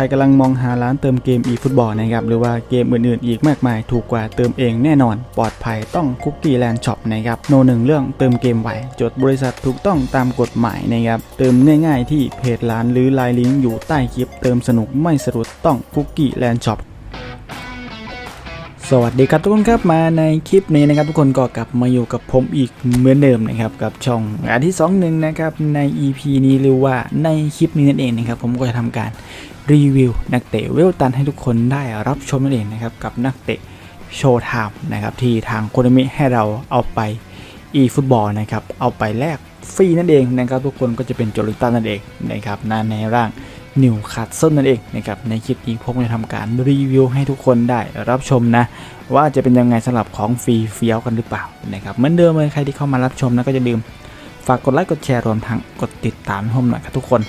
รกำลังมองหาร้านเติมเกม eFootball นะครับหรือว่าเกมอื่นๆ อีกมากมายถูกกว่าเติมเองแน่นอน ปลอดภัยต้องคุกกี้แลนด์ช็อปนะครับโนหนึ่งเรื่องเติมเกมไวจดบริษัทถูกต้องตามกฎหมายนะครับเติมง่ายๆ ที่เพจร้านหรือไลน์ลิงก์อยู่ใต้คลิป เติมสนุกไม่สะดุดต้องคุกกี้แลนด์ช็อปสวัสดีครับทุกคนครับมาในคลิปนี้นะครับทุกคนก็กลับมาอยู่กับผมอีกเหมือนเดิมนะครับกับช่องงานที่2หนึ่งนะครับใน EP นี้หรือว่าในคลิปนี้นั่นเองนะครับผมก็จะทำการ รีวิวนักเตะเวลตันให้ทุกคนได้รับชมนั่นเองนะครับกับนักเตะโชว์ไทม์นะครับที่ทางโคนมิให้เราเอาไป e ฟุตบอลนะครับเอาไปแลกฟรีนั่นเองนะครับทุกคนก็จะเป็นโจลิตันนั่นเองนะครับนาในร่างนิวคาสเซิลนั่นเองนะครับในคลิปนี้ผมจะทำการรีวิวให้ทุกคนได้รับชมนะ ว่าจะเป็นยังไงสำหรับของฟรีเฟี้ยวกันหรือเปล่านะครับเหมือนเดิมเลยใครที่เข้ามารับชมนะก็จะลืม ฝากกดไลค์กดแชร์รวมทั้งกดติดตามห้ผมหน่อยครับทุกคน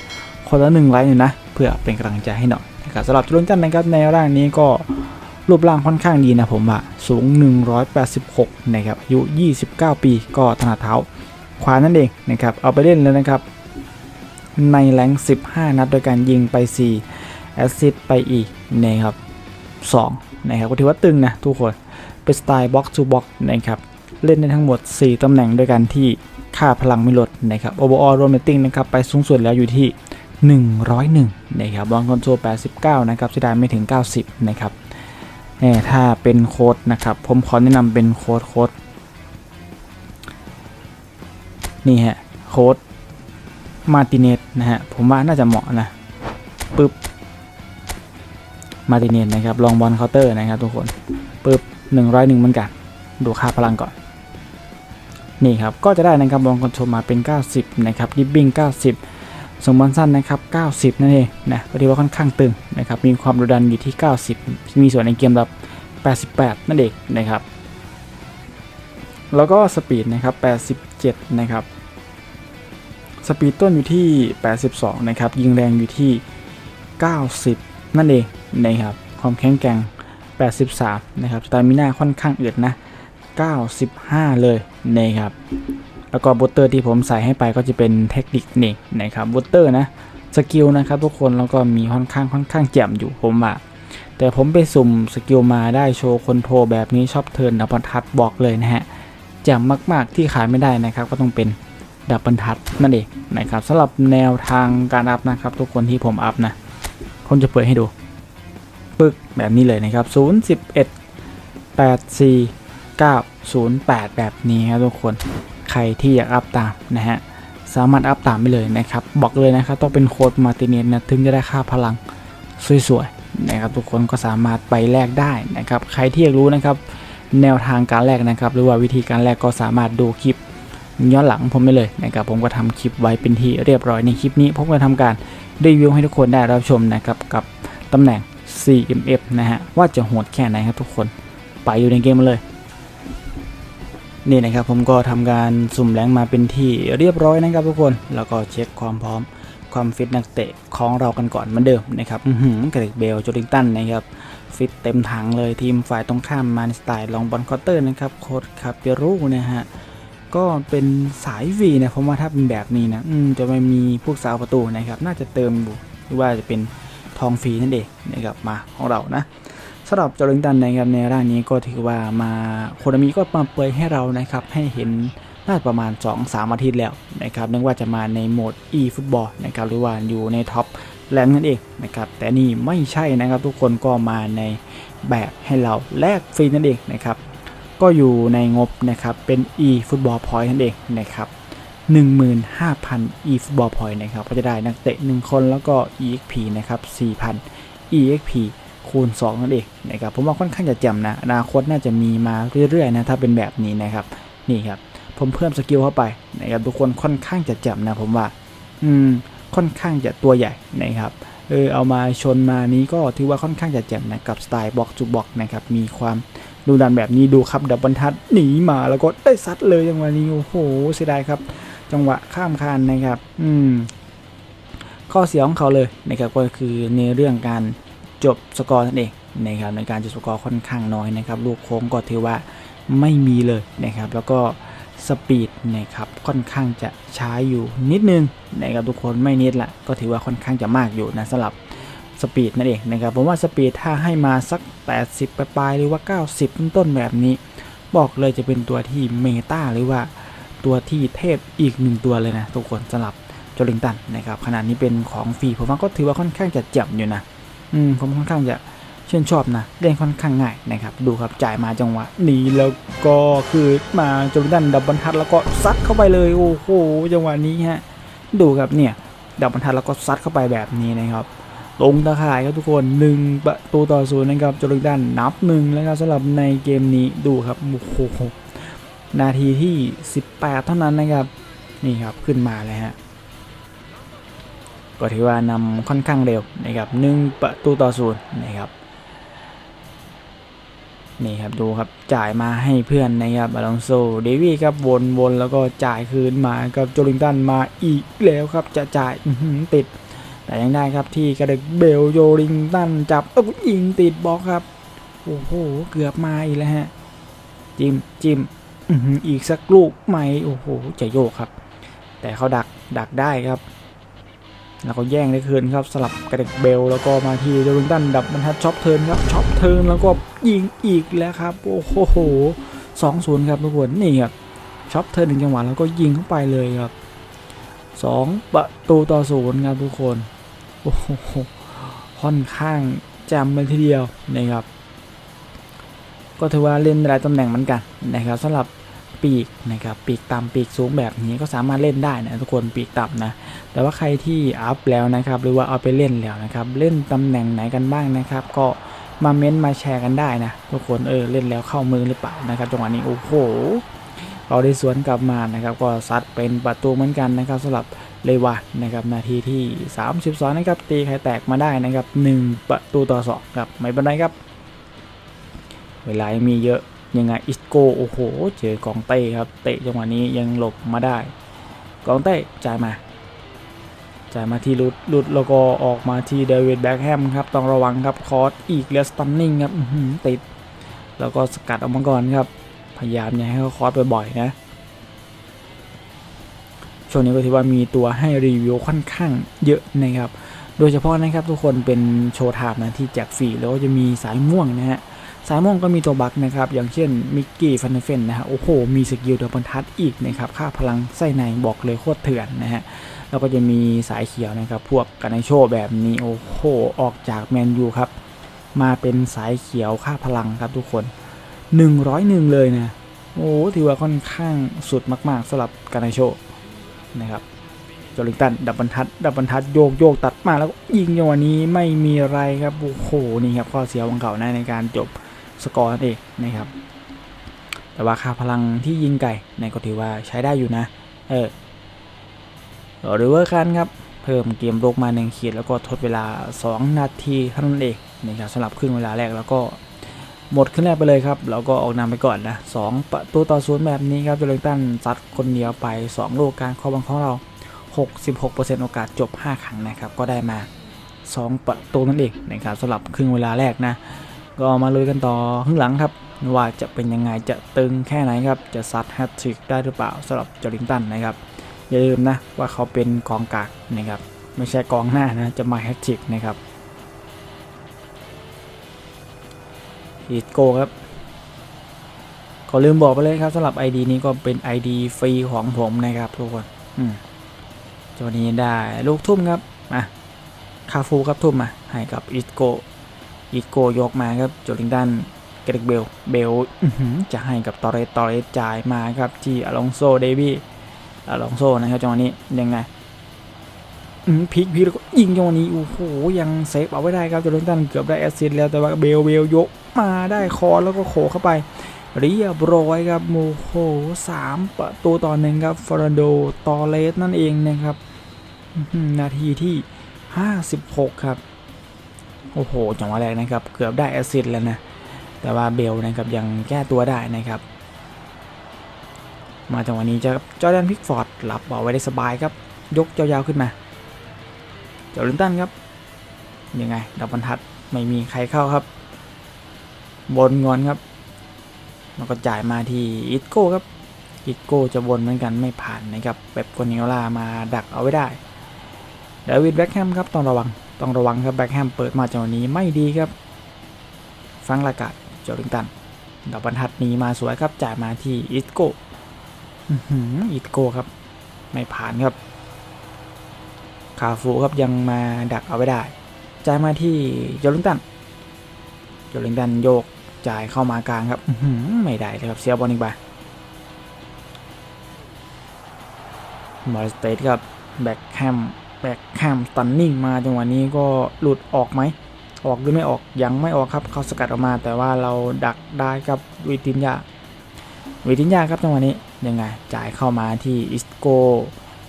คนละหนึ่งไลค์หน่อยนะ พื่อเป็นกำลังใจให้หน่อยนะครับสำหรับจุลจันทร์นะครับในร่างนี้ก็รูปร่างค่อนข้างดีนะผมอะสูง 186 นะครับอายุ 29 ปีก็ถนัดเท้าขวานั่นเองนะครับเอาไปเล่นแล้วนะครับในแรง15 นัดโดยการยิงไป 4 แอสซิสต์ไปอีกนะครับ2นะครับก็ถือว่าตึงนะทุกคนเป็นสไตล์บ็อกซ์ทูบ็อกนะครับเล่นได้ทั้งหมด 4 ตำแหน่งด้วยกันที่ค่าพลังไม่ลดนะครับโอเวอร์ออลรวมเรตติ้งนะครับไปสูงสุดแล้วอยู่ที่ 101นะครับบอลคอนโทรล89 นะครับเสียดายไม่ถึง 90 นะครับแถ้าเป็นโค้ดนะครับ ผมขอแนะนำเป็นโค้ดโค้ดนี่ฮะโค้ดมาติเนสนะฮะ ผมว่าน่าจะเหมาะนะปึ๊บมาติเนสนะครับ ลองบอลเคาน์เตอร์นะครับทุกคนปึ๊บหนึ่งร้อยหนึ่งเหมือนกัน ดูค่าพลังก่อน นี่ครับ ก็จะได้นะครับบอลคอนโทรลมาเป็น 90 นะครับดิบบิ้ง90 ส่งบอลสั้นนะครับ 90 นั่นเองนะก็ถือว่าค่อนข้างตึงนะครับ มีความดุดันอยู่ที่ 90 มีส่วนในเกมรับ 88 นั่นเองนะครับ แล้วก็สปีดนะครับ 87 นะครับ สปีดต้นอยู่ที่ 82 นะครับ ยิงแรงอยู่ที่ 90 นั่นเองนะครับ ความแข็งแกร่ง 83 นะครับสตามิน่าค่อนข้างเอือดนะ 95 เลยนะครับ แล้วก็บูตเตอร์ที่ผมใส่ให้ไปก็จะเป็นเทคนิคนี่นะครับบูตเตอร์นะสกิลนะครับทุกคนแล้วก็มีค่อนข้างค่อนข้างแจ่มอยู่ผมอะแต่ผมไปสุ่มสกิลมาได้โชว์คอนโทรแบบนี้ชอบเทิร์นดับบิลทัดบอกเลยนะฮะแจ่มมากๆที่ขายไม่ได้นะครับ ก็ต้องเป็นดับบิลทัดนั่นเองนะครับสำหรับแนวทางการอัพนะครับ ทุกคนที่ผมอัพนะผมจะเปิดให้ดูปึกแบบนี้เลยนะครับ 0 11 8 4 9 0 8 แบบนี้ครับทุกคน ใครที่อยากอัพตามนะฮะสามารถอัพตามไปเลยนะครับ บอกเลยนะครับต้องเป็นโค้ดมาติเนสนะถึงจะได้ค่าพลังสวยๆนะครับทุกคนก็สามารถไปแลกได้นะครับใครที่อยากรู้นะครับแนวทางการแลกนะครับหรือว่าวิธีการแลกก็สามารถดูคลิปย้อนหลังผมได้เลยนะครับผมก็ทำคลิปไว้เป็นที่เรียบร้อยในคลิปนี้ผมก็ทำการรีวิวให้ทุกคนได้รับชมนะครับกับตำแหน่ง CMF นะฮะว่าจะโหดแค่ไหนครับทุกคนไปอยู่ในเกมมาเลย นี่นะครับผมก็ทำการสุ่มแรงมาเป็นที่เรียบร้อยนะครับทุกคนแล้วก็เช็คความพร้อมความฟิตนักเตะของเรากันก่อนเหมือนเดิมนะครับอือหือกริกเบลโจลิงตันนะครับฟิตเต็มถังเลยทีมฝ่ายตรงข้ามมาในสไตล์ลองบอลคอร์เตอร์นะครับโค้ดคาเปรูนะฮะก็เป็นสายวีนะผมว่าถ้าเป็นแบบนี้นะจะไม่มีพวกสาวประตูนะครับ น่าจะเติมหรือว่าจะเป็นทองฟรีนั่นเองนะครับมาของเรานะ สำหรับจอริงตันนะครับในร่างนี้ก็ถือว่ามาโคนามิก็มาเปยให้เรานะครับให้เห็นน่าประมาณ 2-3 อาทิตย์แล้วนะครับนึกว่าจะมาในโหมด e ฟุตบอลนะครับหรือว่าอยู่ในท็อปแรงนั่นเองนะครับแต่นี่ไม่ใช่นะครับทุกคนก็มาในแบบให้เราแลกฟรีนั่นเองนะครับก็อยู่ในงบนะครับเป็น e ฟุตบอลพอยต์นั่นเองนะครับ15,000 e ฟุตบอลพอยต์นะครับก็จะได้นักเตะ 1 คนแล้วก็ exp นะครับ4,000 exp คูณ2นั่นเองนะครับผมว่าค่อนข้างจะแจ่มนะอนาคตน่าจะมีมาเรื่อยๆนะถ้าเป็นแบบนี้นะครับนี่ครับผมเพิ่มสกิลเข้าไปนะครับทุกคนค่อนข้างจะแจ่มนะผมว่าอืมค่อนข้างจะตัวใหญ่นะครับเออเอามาชนมานี้ก็ถือว่าค่อนข้างจะแจ่มนะกับสไตล์บล็อกจูบล็อกนะครับมีความดูดันแบบนี้ดูครับดับบรรทัดหนีมาแล้วก็ได้ซัดเลยจังหวะนี้โอ้โหเสียดายครับ จังหวะข้ามคานนะครับ อืมข้อเสียของเขาเลยนะครับก็คือในเรื่องการ จบสกอร์นั่นเองนะครับในการจบสกอร์ค่อนข้างน้อยนะครับลูกโค้งก็ถือว่าไม่มีเลยนะครับ แล้วก็สปีดนะครับค่อนข้างจะช้าอยู่นิดนึงนะครับทุกคนไม่นิดละก็ถือว่าค่อนข้างจะมากอยู่นะสำหรับสปีดนั่นเองนะครับผมว่าสปีดถ้าให้มาสัก 80 ปลายๆหรือว่า 90 ต้นๆแบบนี้ บอกเลยจะเป็นตัวที่เมตาหรือว่าตัวที่เทพอีกหนึ่งตัวเลยนะทุกคนสำหรับโจลิงตันนะครับขนาดนี้เป็นของฟรีผมว่าก็ถือว่าค่อนข้างจะเจ็บอยู่นะ อืมผมค่อนข้างจะชื่นชอบนะเล่นค่อนข้างง่ายนะครับดูครับจ่ายมาจังหวะนี้แล้วก็คือมาจลิงตันดับบรรทัดแล้วก็ซัดเข้าไปเลยโอ้โหจังหวะนี้ฮะดูครับเนี่ยดับบรรทัดแล้วก็ซัดเข้าไปแบบนี้นะครับลงตะข่ายครับทุกคน1ประตูต่อศูนย์นะครับจลิงตันนับหนึ่งแล้วครับสำหรับในเกมนี้ดูครับโอ้โหนาทีที่ 18 เท่านั้นนะครับนี่ครับขึ้นมาเลยฮะ ก็ถือว่านำค่อนข้างเร็วนะครับหนึ่งประตูต่อศูนย์นะครับนี่ครับดูครับจ่ายมาให้เพื่อนนะครับอลองโซเดวี่ครับวนวนแล้วก็จ่ายคืนมากับโจลิงตันมาอีกแล้วครับจะจ่ายติด แต่ยังได้ครับที่กระเดกเบลโยลิงตันจับเอ้ายิงติดบล็อกครับโอ้โหเกือบมาอีกแล้วฮะจิมจิมอื้อหืออีกสักลูกไหมโอ้โหจะโยกครับ แต่เขาดักดักได้ครับ แล้วก็แย่งได้คืนครับสลับกระเดกเบลแล้วก็มาที่โยลิงตันดับบรรทัดช็อปเทิร์นครับช็อปเทิร์นแล้วก็ยิงอีกแล้วครับโอ้โหสองศูนย์ครับทุกคนนี่ครับช็อปเทิร์นหนึ่งจังหวะแล้วก็ยิงเข้าไปเลยครับสองประตูต่อศูนย์ครับทุกคนโอ้โหค่อนข้างแจำเลยทีเดียวนะครับ ก็ถือว่าเล่นหลายตำแหน่งเหมือนกันนะครับสำหรับ ปีกนะครับปีกต่ำปีกสูงแบบนี้ก็สามารถเล่นได้นะทุกคนปีกต่ำนะแต่ว่าใครที่อัพแล้วนะครับหรือว่าเอาไปเล่นแล้วนะครับเล่นตำแหน่งไหนกันบ้างนะครับ ก็มาเม้นต์มาแชร์กันได้นะทุกคนเออเล่นแล้วเข้ามือหรือเปล่านะครับจังหวะนี้โอ้โหเราได้สวนกลับมานะครับ ก็ซัดเป็นประตูเหมือนกันนะครับสำหรับเลวานะครับนาทีที่ 32นะครับตีไข่แตกมาได้นะครับ 1 ประตูต่อ2ครับไม่เป็นไรครับ เวลายังมีเยอะ ยังไงอิสโกโอ้โห เจอกองเต้ครับ เตะจังหวะนี้ยังหลบมาได้ กองเต้จ่ายมา จ่ายมาที่ลุดลุดแล้วก็ออกมาที่เดวิดแบ็กแฮมครับ ต้องระวังครับ คอร์สอีกแล้วสตันนิ่งครับติด แล้วก็สกัดออกมาก่อนครับ พยายามอย่าให้เขาคอร์สบ่อยๆนะ ช่วงนี้ก็ถือว่ามีตัวให้รีวิวค่อนข้างเยอะนะครับ โดยเฉพาะนะครับทุกคนเป็นโชว์ไทม์นะที่แจกฟรีแล้วก็จะมีสายม่วงนะฮะ สายม่วงก็มีตัวบักนะครับ อย่างเช่นมิกกี้ฟันเฟนนะฮะโอ้โห มีสกิลเดบรรทัดอีกนะครับ ค่าพลังไส้ในบอกเลยโคตรเถื่อนนะฮะ แล้วก็จะมีสายเขียวนะครับ พวกกันในโชว์แบบนี้ โอ้โห ออกจากแมนยูครับ มาเป็นสายเขียวค่าพลังครับทุกคน 101 เลยนะ โอ้ถือว่าค่อนข้างสุดมากๆสำหรับการไนโชนะครับโจลิงตันดับบรรทัด ดับบรรทัดโยกโยกตัดมาแล้วยิงจังหวะนี้ไม่มีอะไรครับ โอ้โห นี่ครับข้อเสียของเขานะในการจบ สกอร์นั่นเองนะครับ แต่ว่าค่าพลังที่ยิงไก่ในก็ถือว่าใช้ได้อยู่นะ เออหรือว่าคันครับ เพิ่มเกมโลกมาหนึ่งขีดแล้วก็ทดเวลา 2 นาทีเท่านั้นเองนะครับสำหรับครึ่งเวลาแรกแล้วก็หมดขึ้นแรกไปเลยครับ แล้วก็ออกนำไปก่อนนะสองประตูต่อศูนย์แบบนี้ครับโจเลงตันซัดคนเดียวไป 2 ลูกการครอบงของเรา 66%โอกาสจบ 5 ครั้งนะครับ ก็ได้มา 2 ประตูนั่นเองนะครับสำหรับครึ่งเวลาแรกนะ ก็มาลุยกันต่อครึ่งหลังครับ ว่าจะเป็นยังไงจะตึงแค่ไหนครับ จะซัดแฮตทริกได้หรือเปล่าสำหรับโจลิงตันนะครับ อย่าลืมนะว่าเขาเป็นกองกางนะครับ ไม่ใช่กองหน้านะ จะมาแฮตทริกนะครับอีทโกครับขอลืมบอกไปเลยครับสำหรับ ID นี้ก็เป็น ID ฟรีของผมนะครับทุกคนอืมตัวนี้ได้ลูกทุ่มครับมาคาฟูครับทุ่มมาให้กับอีทโก อีทโกยกมาครับโจลิงดันเกรกเบลเบลอื้อหือจะให้กับตอเรสตอเรสจ่ายมาครับ ที่อลองโซเดวี่อลองโซนะครับจังหวะนี้ยังไงอืมพลิกพลิกแล้วก็ยิงจังหวะนี้โอ้โหยังเซฟเอาไว้ได้ครับโจลิงตันเกือบได้แอสซิสต์แล้วแต่ว่าเบลเบลยกมาได้คอแล้วก็โขเข้าไปเรียบร้อยครับโมโหสามประตูต่อหนึ่งครับฟอร์นโดตอเลสนั่นเองนะครับอื้อหือนาทีที่ 56 ครับ โอ้โหจังหวะแรกนะครับ เกือบได้แอสซิสแล้วนะ แต่ว่าเบลนะครับยังแก้ตัวได้นะครับ มาจังหวะนี้จะจอร์แดนพิกฟอร์ดหลับเอาไว้ได้สบายครับ ยกยาวๆขึ้นมาเจอลินตันครับ ยังไงดับบรรทัดไม่มีใครเข้าครับ บนงอนครับแล้วก็จ่ายมาที่อิตโก้ครับอิตโก้จะวนเหมือนกันไม่ผ่านนะครับแบบกนิโอลามาดักเอาไว้ได้เดวิดแบ็คแฮมครับต้องระวัง ต้องระวังครับแบ็คแฮมเปิดมาจังหวะนี้ไม่ดีครับ ฟังลากาดโจลิงตันดอกบรรทัดหนี้มาสวยครับจ่ายมาที่อิสโกอื้อหืออิสโกครับ ไม่ผ่านครับ คาฟูครับยังมาดักเอาไว้ได้ จ่ายมาที่โจลิงตันโจลิงตันโยกจ่ายเข้ามากลางครับอืไม่ได้เลยครับเสียบอลอีกไปมอร์สเตทครับแบ็คแฮม แบ็คแฮมตันนิ่งมาจังหวะนี้ก็หลุดออกไหม ออกหรือไม่ออกยังไม่ออกครับ เขาสกัดออกมาแต่ว่าเราดักได้กับวิตินยาวิตินยาครับจังหวะนี้ยังไงจ่ายเข้ามาที่อิสโก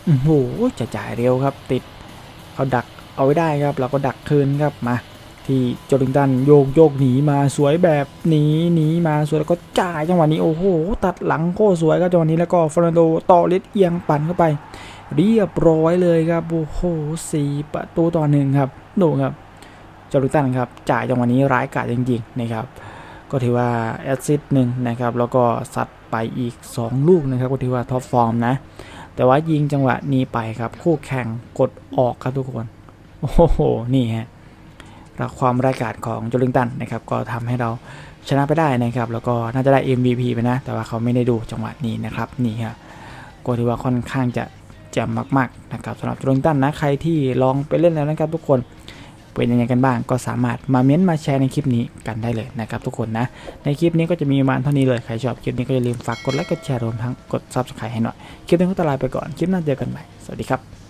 โอ้โหจะจ่ายเร็วครับ ติดเขาดักเอาไว้ได้ครับ เราก็ดักคืนครับมา ที่โจลิงตันโยกโยกหนีมาสวยแบบหนีหนีมาสวยแล้วก็จ่ายจังหวะนี้โอ้โหตัดหลังโคตรสวยครับจังหวะนี้แล้วก็ฟรนันโดต่อเลสเอียงปั่นเข้าไป เรียบร้อยเลยครับโอ้โหสี่ประตูต่อหนึ่งครับดูครับจอรุตันครับจ่ายจังหวะนี้ร้ายกาจจริงๆนะครับก็ถือว่าแอสซิสต์หนึ่งนะครับแล้วก็ซัดไปอีก 2 ลูกนะครับก็ถือว่าท็อปฟอร์มนะแต่ว่ายิงจังหวะนี้ไปครับ คู่แข่งกดออกครับทุกคน โอ้โห นี่ฮะรักความร้ายกาจของจอริงตันนะครับ ก็ทำให้เราชนะไปได้นะครับ แล้วก็น่าจะได้ MVP ไปนะ แต่ว่าเขาไม่ได้ดูจังหวะนี้นะครับ นี่ครับก็ถือว่าค่อนข้างจะ แจ่มมากๆนะครับสำหรับจอริงตันนะใครที่ลองไปเล่นแล้วนะครับทุกคนเป็นยังไงกันบ้างก็สามารถมาเม้นต์มาแชร์ในคลิปนี้กันได้เลยนะครับทุกคนนะ ในคลิปนี้ก็จะมีประมาณเท่านี้เลย ใครชอบคลิปนี้ก็อย่าลืมฝากกดไลค์กดแชร์รวมทั้งกด subscribe ให้หน่อย คลิปนี้ก็ตลาไปก่อน คลิปหน้าเจอกันใหม่ สวัสดีครับ